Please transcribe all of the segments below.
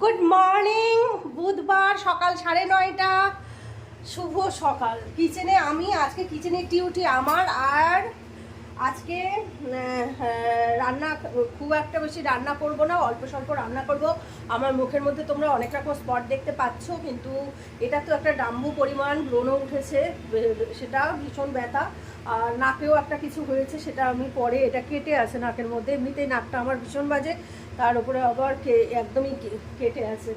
Good morning বুধবার সকাল সাড়ে নয়টা। শুভ সকাল। কিচেনে আমি, আজকে কিচেনের ডিউটি আমার আর আজকে রান্না, খুব একটা বেশি রান্না করব না, অল্প স্বল্প রান্না করব। আমার মুখের মধ্যে তোমরা অনেক রকম স্পট দেখতে পাচ্ছ, কিন্তু এটা তো একটা ডাম্বু পরিমাণ ব্রণও উঠেছে সেটা ভীষণ ব্যথা। আর নাকেও একটা কিছু হয়েছে, সেটা আমি পরে, এটা কেটে আছে নাকের মধ্যে। এমনিতেই নাকটা আমার ভীষণ বাজে। তার উপরে আবার একদমই কেটে আছে।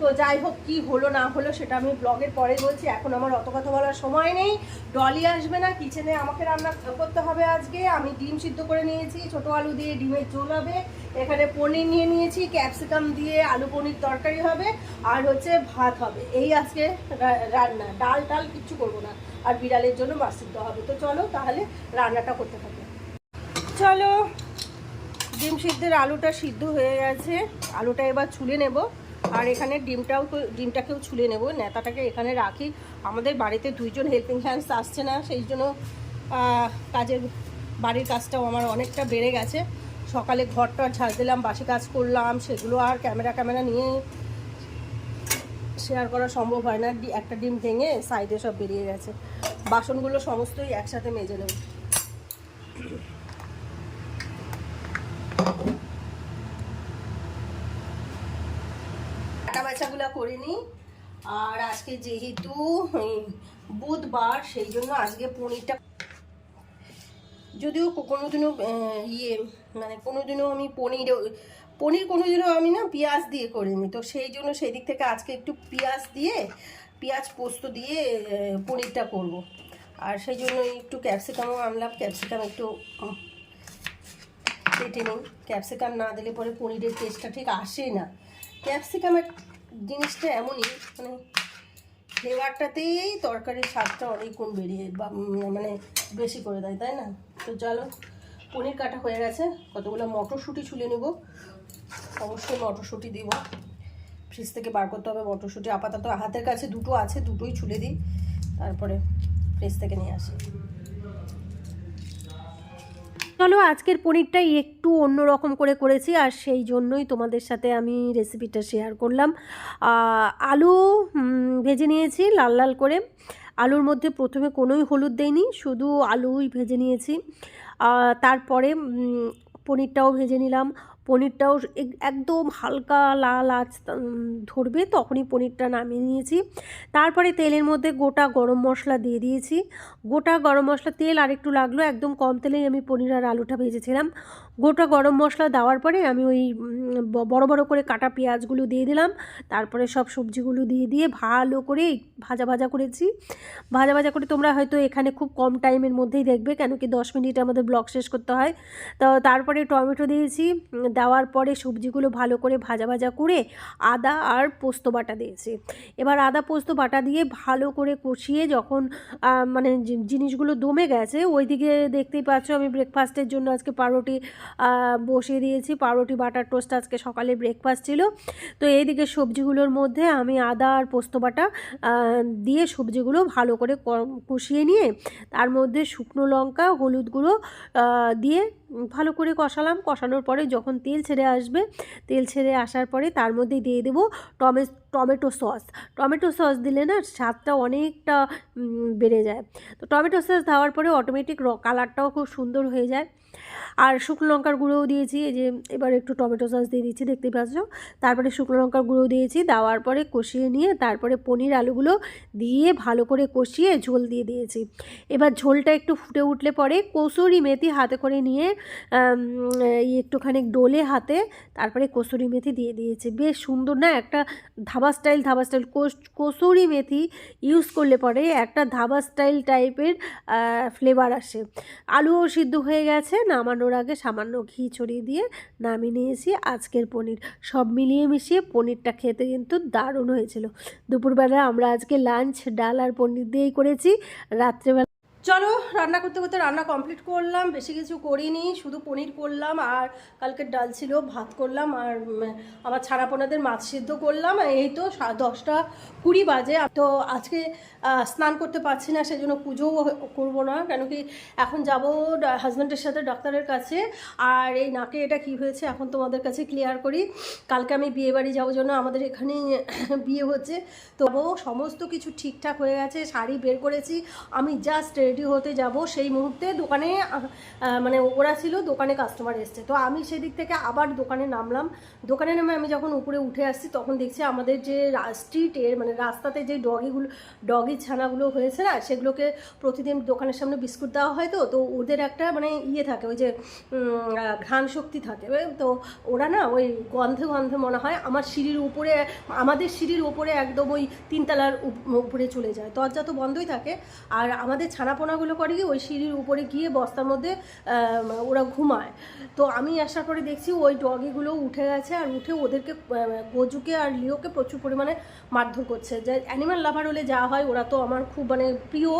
তো যাই হোক, কি হলো না হলো সেটা আমি ব্লগের পরে বলছি। এখন আমার অত কথা বলার সময় নেই। ডলি আসবে না, কিচেনে আমাকে রান্না করতে হবে আজকে। আমি ডিম সিদ্ধ করে নিয়েছি, ছোট আলু দিয়ে ডিমের ঝোল হবে। এখানে পনির নিয়ে নিয়েছি, ক্যাপসিকাম দিয়ে আলু পনির তরকারি হবে, আর হচ্ছে ভাত হবে। এই আজকে রান্না। ডাল টাল কিচ্ছু করব না। আর বিড়ালের জন্য মাছ সিদ্ধ হবে। তো চলো তাহলে রান্নাটা করতে থাকি। চলো। ডিম সিদ্ধের আলুটা সিদ্ধ হয়ে গেছে। আলুটা এবার ছুলে নেব। আর এখানে ডিমটাও ডিমটাকেও ছুলে নেব। নেতাটাকে এখানে রাখি। আমাদের বাড়িতে দুইজন হেল্পিং হ্যান্ডস আসছে না, সেই জন্য কাজের বাড়ির কাজটাও আমার অনেকটা বেড়ে গেছে। সকালে ঘরটা ঝাড় দিলাম, বাসি কাজ করলাম, সেগুলো আর ক্যামেরা ক্যামেরা নিয়ে শেয়ার করা সম্ভব হয় না। একটা ডিম ভেঙে সাইডে সব বেরিয়ে গেছে। বাসনগুলো সমস্তই একসাথে মেজে নেব। কাটা বাছাগুলো করে নিই। আর আজকে যেহেতু বুধবার, সেই জন্য আজকে পনিরটা যদিও কোনোদিনও ইয়ে মানে কোনোদিনও আমি পনির পনির কোনোদিনও আমি না পেঁয়াজ দিয়ে করিনি। তো সেই জন্য সেই দিক থেকে আজকে একটু পেঁয়াজ দিয়ে, পেঁয়াজ পোস্ত দিয়ে পনিরটা করব। আর সেই জন্য একটু ক্যাপসিকামও আনলাম। ক্যাপসিকাম একটু কেটে নিই। ক্যাপসিকাম না দিলে পরে পনিরের টেস্টটা ঠিক আসে না। ক্যাপসিকামের জিনিসটা এমনই মানে ফ্লেভারটাতেই তরকারির স্বাদটা অনেক গুণ বেরিয়ে বা মানে বেশি করে দেয়, তাই না? তো চলো, পনির কাটা হয়ে গেছে। কতগুলো মটরশুঁটি ছুলে নেব। অবশ্যই মটরশুঁটি দিব। ফ্রিজ থেকে বার করতে হবে মটরশুঁটি। আপাতত হাতের কাছে দুটো আছে, দুটোই ছুলে দিই। তারপরে ফ্রিজ থেকে নিয়ে আসি। চলো, আজকের পনিরটাই একটু অন্যরকম করে করেছি আর সেই জন্যই তোমাদের সাথে আমি রেসিপিটা শেয়ার করলাম। আলু ভেজে নিয়েছি লাল লাল করে। আলুর মধ্যে প্রথমে কোনোই হলুদ দেয়নি শুধু আলুই ভেজে নিয়েছি। তারপরে পনিরটাও ভেজে নিলাম। পনিরটাও একদম হালকা লাল আঁচ ধরবে, তখনই পনিরটা নামিয়ে নিয়েছি। তারপরে তেলের মধ্যে গোটা গরম মশলা দিয়ে দিয়েছি। গোটা গরম মশলা, তেল আরেকটু লাগল, একদম কম তেলেই আমি পনির আর আলুটা ভেজেছিলাম। গোটা গরম মশলা দেওয়ার পরে আমি ওই বড় বড় করে কাটা পেঁয়াজগুলো দিয়ে দিলাম। তারপরে সব সবজিগুলো দিয়ে দিয়ে ভালো করে ভাজা ভাজা করেছি। ভাজা ভাজা করে তোমরা হয়তো এখানে খুব কম টাইমের মধ্যেই দেখবে, কেন কি দশ মিনিট আমাদের ব্লগ শেষ করতে হয়। তো তারপরে টমেটো দিয়েছি, দেওয়ার পরে সবজিগুলো ভালো করে ভাজা ভাজা করে আদা আর পোস্ত বাটা দিয়েছি। এবার আদা পোস্ত বাটা দিয়ে ভালো করে কষিয়ে যখন মানে জিনিসগুলো দমে গেছে, ওইদিকে দেখতেই পাচ্ছ আমি ব্রেকফাস্টের জন্য আজকে পাউরুটি বসিয়ে দিয়েছি। পাউরুটি, বাটার টোস্ট আজকে সকালে ব্রেকফাস্ট ছিল। তো এইদিকে সবজিগুলোর মধ্যে আমি আদা আর পোস্ত বাটা দিয়ে সবজিগুলো ভালো করে কষিয়ে নিয়ে তার মধ্যে শুকনো লঙ্কা, হলুদ গুঁড়ো দিয়ে ভালো করে কষালাম। কষানোর পরে যখন তেল ছেড়ে আসবে, তেল ছেড়ে আসার পরে তার মধ্যে দিয়ে দেবো টমে টমেটো সস। টমেটো সস দিলে না স্বাদটা অনেকটা বেড়ে যায়। তো টমেটো সস দেওয়ার পরে অটোমেটিক কালারটাও খুব সুন্দর হয়ে যায়। আর শুকনো লঙ্কার গুঁড়োও দিয়েছি, এই যে এবার একটু টমেটো সস দিয়ে দিচ্ছি, দেখতে পাচ্ছ? তারপরে শুকনো লঙ্কার গুঁড়ো দিয়েছি, দেওয়ার পরে কষিয়ে নিয়ে তারপরে পনির আলুগুলো দিয়ে ভালো করে কষিয়ে ঝোল দিয়ে দিয়েছি। এবার ঝোলটা একটু ফুটে উঠলে পরে কসুরি মেথি হাতে করে নিয়ে একটুখানি ডোলে হাতে তারপরে কসুরি মেথি দিয়ে দিয়েছি। বেশ সুন্দর না একটা dhaba style dhaba style kasuri methi use করলে পরে একটা ধাবা স্টাইল টাইপের ফ্লেভার আসে। আলুও সিদ্ধ হয়ে গেছে, নামানোর আগে সামান্য ঘি ছড়িয়ে দিয়ে নামিয়ে নিয়েছি আজকের পনির। সব মিলিয়ে মিশিয়ে পনিরটা খেতে কিন্তু দারুণ হয়েছিল। দুপুরবেলা আমরা আজকে লাঞ্চ ডাল আর পনির দিয়েই করেছি। রাত্রেবেলা চলো রান্না করতে করতে রান্না কমপ্লিট করলাম, বেশি কিছু করিনি, শুধু পনির করলাম আর কালকের ডাল ছিল, ভাত করলাম আর আমার ছাড়াপোনাদের মাছ সিদ্ধ করলাম। এই তো দশটা কুড়ি বাজে। তো আজকে স্নান করতে পারছি না, সেজন্য পুজোও করব না, কেন কি এখন যাব হাজব্যান্ডের সাথে ডাক্তারের কাছে। আর এই নাকে এটা কি হয়েছে এখন তোমাদের কাছে ক্লিয়ার করি। কালকে আমি বিয়ে বাড়ি যাওয়ার জন্য আমাদের এখানে বিয়ে হচ্ছে। তো সমস্ত কিছু ঠিকঠাক হয়ে গেছে, শাড়ি বের করেছি। আমি জাস্ট রেডি হতে যাব, সেই মুহূর্তে দোকানে মানে ওরা ছিল দোকানে কাস্টমার এসছে। তো আমি সেদিক থেকে আবার দোকানে নামলাম। দোকানে নামে আমি যখন উপরে উঠে আসছি, তখন দেখছি আমাদের যে স্ট্রিটের মানে রাস্তাতে যে ডগিগুলো ডগি ছানাগুলো হয়েছে না, সেগুলোকে প্রতিদিন দোকানের সামনে বিস্কুট দেওয়া হয় তো তো ওদের একটা মানে ইয়ে থাকে, ওই যে ঘ্রাণ শক্তি থাকে। তো ওরা না ওই গন্ধে গন্ধে মনে হয় আমার সিঁড়ির উপরে, আমাদের সিঁড়ির উপরে একদম ওই তিনতলার উপ- উপরে চলে যায়। দরজা তো বন্ধই থাকে। আর আমাদের ছানাপোনাগুলো করে কি ওই সিঁড়ির উপরে গিয়ে বস্তার মধ্যে ওরা ঘুমায়। তো আমি আসার পরে দেখছি ওই ডগিগুলো উঠে গেছে আর উঠে ওদেরকে গজুকে আর লিওকে প্রচুর পরিমাণে মারধর করছে। যে অ্যানিমাল লাভার হলে যা হয় ওরা তো আমার খুব মানে প্রিয়।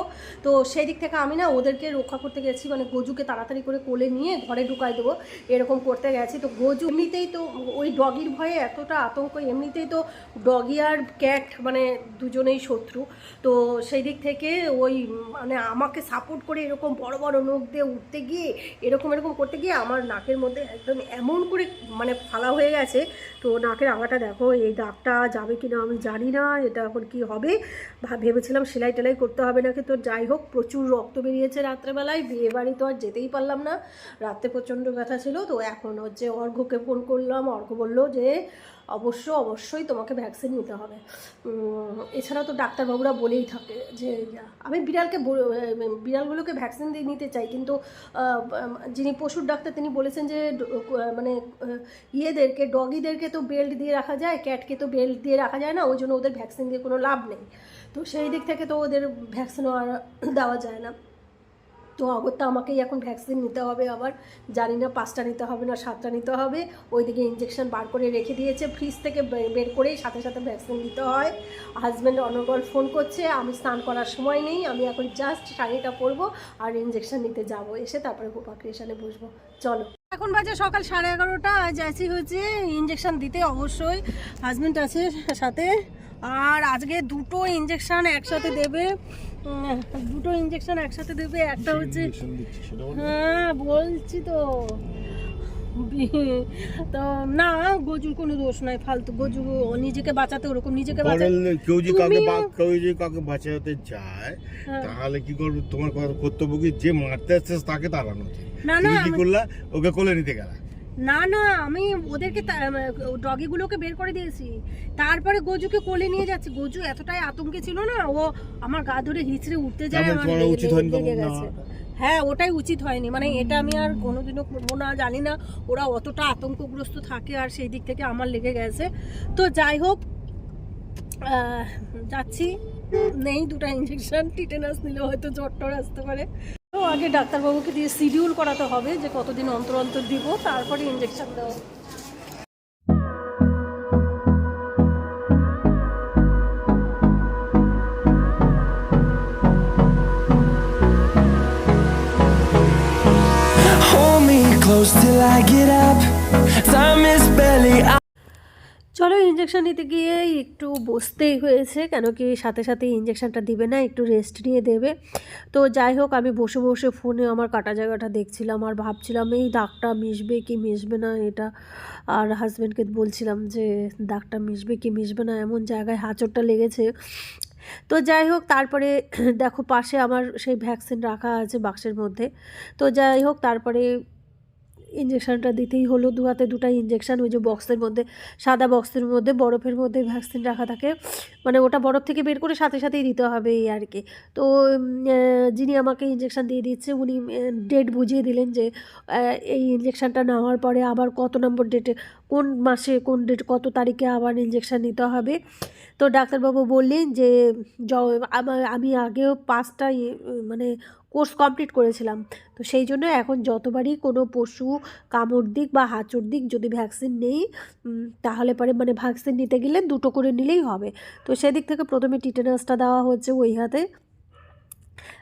তো সেই দিক থেকে আমি না ওদেরকে রক্ষা করতে গেছি মানে গজুকে তাড়াতাড়ি করে কোলে নিয়ে ঘরে ঢুকাই দেবো, এরকম করতে গেছি। তো গজু এমনিতেই তো ওই ডগির ভয়ে এতটা আতঙ্ক, এমনিতেই তো ডগি আর ক্যাট মানে দুজনেই শত্রু। তো সেই দিক থেকে ওই মানে আমাকে সাপোর্ট করে এরকম বড় বড় নখ দিয়ে উঠতে গিয়ে, এরকম এরকম করতে গিয়ে আমার নাকের মধ্যে একদম এমন করে মানে ফালা হয়ে গেছে। তো নাকের আগাটা দেখো, এই দাগটা যাবে কি না আমি জানি না, এটা এখন কি হবে? ভেবেছিলাম সেলাই টেলাই করতে হবে নাকি? তো যাই হোক, প্রচুর রক্ত বেরিয়েছে রাত্রেবেলায়, বিয়ে বাড়ি তো আর যেতেই পারলাম না। রাত্রে প্রচণ্ড ব্যথা ছিল, তো এখন হচ্ছে অর্ঘ্যকে ফোন করলাম। অর্ঘ্য বলল যে অবশ্য অবশ্যই তোমাকে ভ্যাকসিন নিতে হবে। এছাড়া তো ডাক্তারবাবুরা বলেই থাকে যে, আমি বিড়ালকে বিড়ালগুলোকে ভ্যাকসিন দিয়ে নিতে চাই, কিন্তু যিনি পশুর ডাক্তার তিনি বলেছেন যে মানে ইয়েদেরকে, ডগিদেরকে তো বেল্ট দিয়ে রাখা যায় ক্যাটকে তো বেল্ট দিয়ে রাখা যায় না, ওই জন্য ওদের ভ্যাকসিন দিয়ে কোনো লাভ নেই। তো সেই দিক থেকে তো ওদের ভ্যাকসিনও আর দেওয়া যায় না। তো অগত্যা আমাকেই এখন ভ্যাকসিন নিতে হবে আবার। জানি না পাঁচটা নিতে হবে না সাতটা নিতে হবে। ওইদিকে ইঞ্জেকশন বার করে রেখে দিয়েছে। ফ্রিজ থেকে বের করেই সাথে সাথে ভ্যাকসিন দিতে হয়। হাজব্যান্ড অনর্গল ফোন করছে, আমি স্নান করার সময় নেই, আমি এখন জাস্ট শাড়িটা পরবো আর ইঞ্জেকশন নিতে যাব। এসে তারপরে গোপা ক্রিয়েশনে বসবো। চলো। এখন বাজে সকাল সাড়ে এগারোটা। আজ আছি হচ্ছে ইঞ্জেকশন দিতে অবশ্যই। হাজব্যান্ড আছে সাথে। আর আজকে দুটো ইঞ্জেকশন একসাথে দেবে। দুটো ইঞ্জেকশন একসাথে দেবে। একটা হচ্ছে হ্যাঁ বলছি তো। তো না গজুর কোনো দোষ নাই ফালতু গজু নিজেকে বাঁচাতে ওরকম নিজেকে বাঁচাতে কেউ যদি কাউকে বা- কেউ যদি কাউকে বাঁচাতে যায় হ্যাঁ। তাহলে কি করবে? তোমার কর্তব্য কি? যে মারতে আসছে তাকে তাড়ানো না না কি করলা? ওকে কোলে নিতে গেলা। না না আমি ওদেরকে ডগিগুলোকে বের করে দিয়েছি। তারপরে গজুকে কোলে নিয়ে যাচ্ছি। গজু এতটাই আতঙ্কে ছিল না ও আমার গা ধরে হিচড়ে উঠতে যায় আমার লেগে- উচিত হয়নি লেগে তখন? না। গেছে। হ্যাঁ ওটাই উচিত হয়নি। মানে এটা আমি আর কোনোদিনও করব না জানি না ওরা অতটা আতঙ্কগ্রস্ত থাকে আর সেই দিক থেকে আমার লেগে গেছে। তো যাই হোক আহ, যাচ্ছি। নেই দুটা ইঞ্জেকশন টিটেনাস নিলে হয়তো জ্বর টর আসতে পারে। আগে ডাক্তারবাবুকে দিয়ে শিডিউল করাতে হবে যে কতদিন অন্তর অন্তর দিব, তারপরে ইঞ্জেকশন দেওয়া close till I get up. Time is barely চলো ইঞ্জেকশন নিতে গিয়ে একটু বসতেই হয়েছে, কেন কি সাথে সাথে ইঞ্জেকশনটা দিবে না, একটু রেস্ট নিয়ে দেবে। তো যাই হোক, আমি বসে বসে ফোনে আমার কাটা জায়গাটা দেখছিলাম আর ভাবছিলাম, এই দাগটা মিশবে কি মিশবে না এটা? আর হাজব্যান্ডকে বলছিলাম যে, দাগটা মিশবে কি মিশবে না, এমন জায়গায় হাঁচড়টা লেগেছে। তো যাই হোক, তারপরে দেখো পাশে আমার সেই ভ্যাকসিন রাখা আছে বাক্সের মধ্যে। তো যাই হোক, তারপরে ইঞ্জেকশনটা দিতেই হলো। দু হাতে দুটা ইঞ্জেকশন ওই যে বক্সের মধ্যে, সাদা বক্সের মধ্যে, বরফের মধ্যে ভ্যাকসিন রাখা থাকে। মানে ওটা বরফ থেকে বের করে সাথে সাথেই দিতে হবে এই আর কি। তো যিনি আমাকে ইঞ্জেকশন দিয়ে দিচ্ছে উনি ডেট বুঝিয়ে দিলেন যে এই ইঞ্জেকশনটা নেওয়ার পরে আবার কত নম্বর ডেটে কোন মাসে, কোন ডেট কত তারিখে আবার ইঞ্জেকশন নিতে হবে। তো ডাক্তারবাবু বললেন যে আমি আগেও পাঁচটা মানে কোর্স কমপ্লিট করেছিলাম। তো সেই জন্য এখন যতবারই কোনো পশু, কামড় দিক বা হাঁচড় দিক যদি ভ্যাকসিন নেই তাহলে পরে মানে ভ্যাকসিন নিতে গেলে দুটো করে নিলেই হবে। তো সেদিক থেকে প্রথমে টিটেনাসটা দেওয়া হচ্ছে ওই হাতে।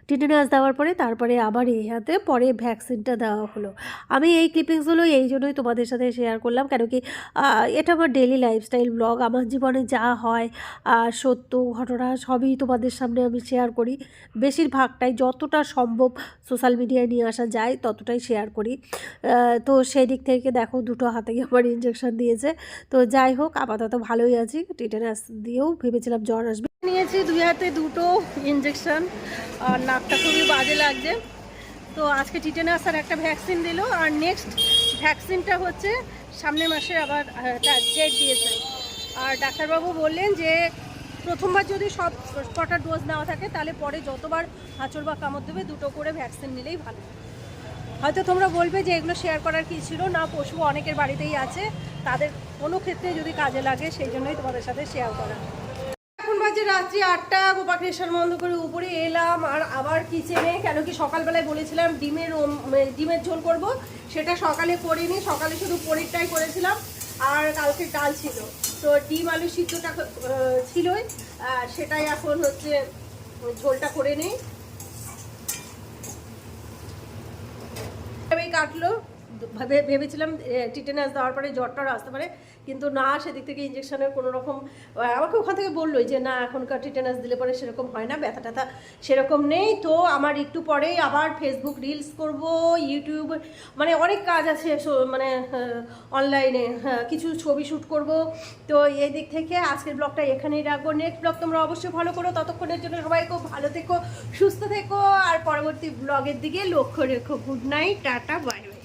টিটেনাস দেওয়ার পরে তারপরে আবার এই হাতে পরে ভ্যাকসিনটা দেওয়া হলো। আমি এই ক্লিপিংসগুলো এই জন্যই তোমাদের সাথে শেয়ার করলাম কেন কি এটা আমার ডেলি লাইফস্টাইল ব্লগ আমার জীবনে যা হয় সত্য ঘটনা সবই তোমাদের সামনে আমি শেয়ার করি। বেশিরভাগটাই যতটা সম্ভব সোশ্যাল মিডিয়ায় নিয়ে আসা যায়, ততটাই শেয়ার করি। তো সেই দিক থেকে দেখো, দুটো হাতেই আমার ইঞ্জেকশন দিয়েছে। তো যাই হোক, আপাতত ভালোই আছি, টিটেনাস দিয়েও ভেবেছিলাম জ্বর আসবে। নিয়েছি দুই হাতে দুটো ইঞ্জেকশন আর নাকটা খুবই বাজে লাগছে। তো আজকে টিটেনাস আর একটা ভ্যাকসিন দিল আর নেক্সট ভ্যাকসিনটা হচ্ছে সামনের মাসে আবার ডেট দিয়েছে। আর ডাক্তারবাবু বললেন যে প্রথমবার যদি সব কটা ডোজ নেওয়া থাকে, তাহলে পরে যতবার হাঁচড় বা কামড় দেবে, দুটো করে ভ্যাকসিন নিলেই ভালো। হয়তো তোমরা বলবে যে এগুলো শেয়ার করার কি ছিল? না, পশু অনেকের বাড়িতেই আছে। তাদের কোনো ক্ষেত্রে যদি কাজে লাগে, সেই জন্যই তোমাদের সাথে শেয়ার করা। রাত্রি আটটা, গোপাল কৃষ্ণ বন্ধ করে উপরে এলাম আর আবার কিচেনে কেন কি সকালবেলায় বলেছিলাম ডিমের মানে ডিমের ঝোল করব, সেটা সকালে করিনি, সকালে শুধু পনিরটাই করেছিলাম আর কালকে ডাল ছিল। তো ডিম আলু সিদ্ধটা ছিলই সেটাই এখন হচ্ছে ঝোলটা করে নিই। কাটলো। ভেবেছিলাম টিটেনাস দেওয়ার পরে জ্বরটা আসতে পারে, কিন্তু না, সেদিক থেকে ইঞ্জেকশনের কোনো রকম আমাকে ওখান থেকে বললোই যে, না, এখনকার টিটেনাস দিলে পরে সেরকম হয় না, ব্যথা ট্যাথা সেরকম নেই। তো আমার একটু পরেই আবার ফেসবুক রিলস করব ইউটিউব মানে অনেক কাজ আছে মানে অনলাইনে কিছু ছবি শ্যুট করব। তো এই দিক থেকে আজকের ব্লগটা এখানেই রাখব। নেক্সট ব্লগ তোমরা অবশ্যই ফলো করো। ততক্ষণের জন্য সবাই খুব ভালো থেকো, সুস্থ থেকো, আর পরবর্তী ব্লগের দিকে লক্ষ্য রেখো। Good night tata bye bye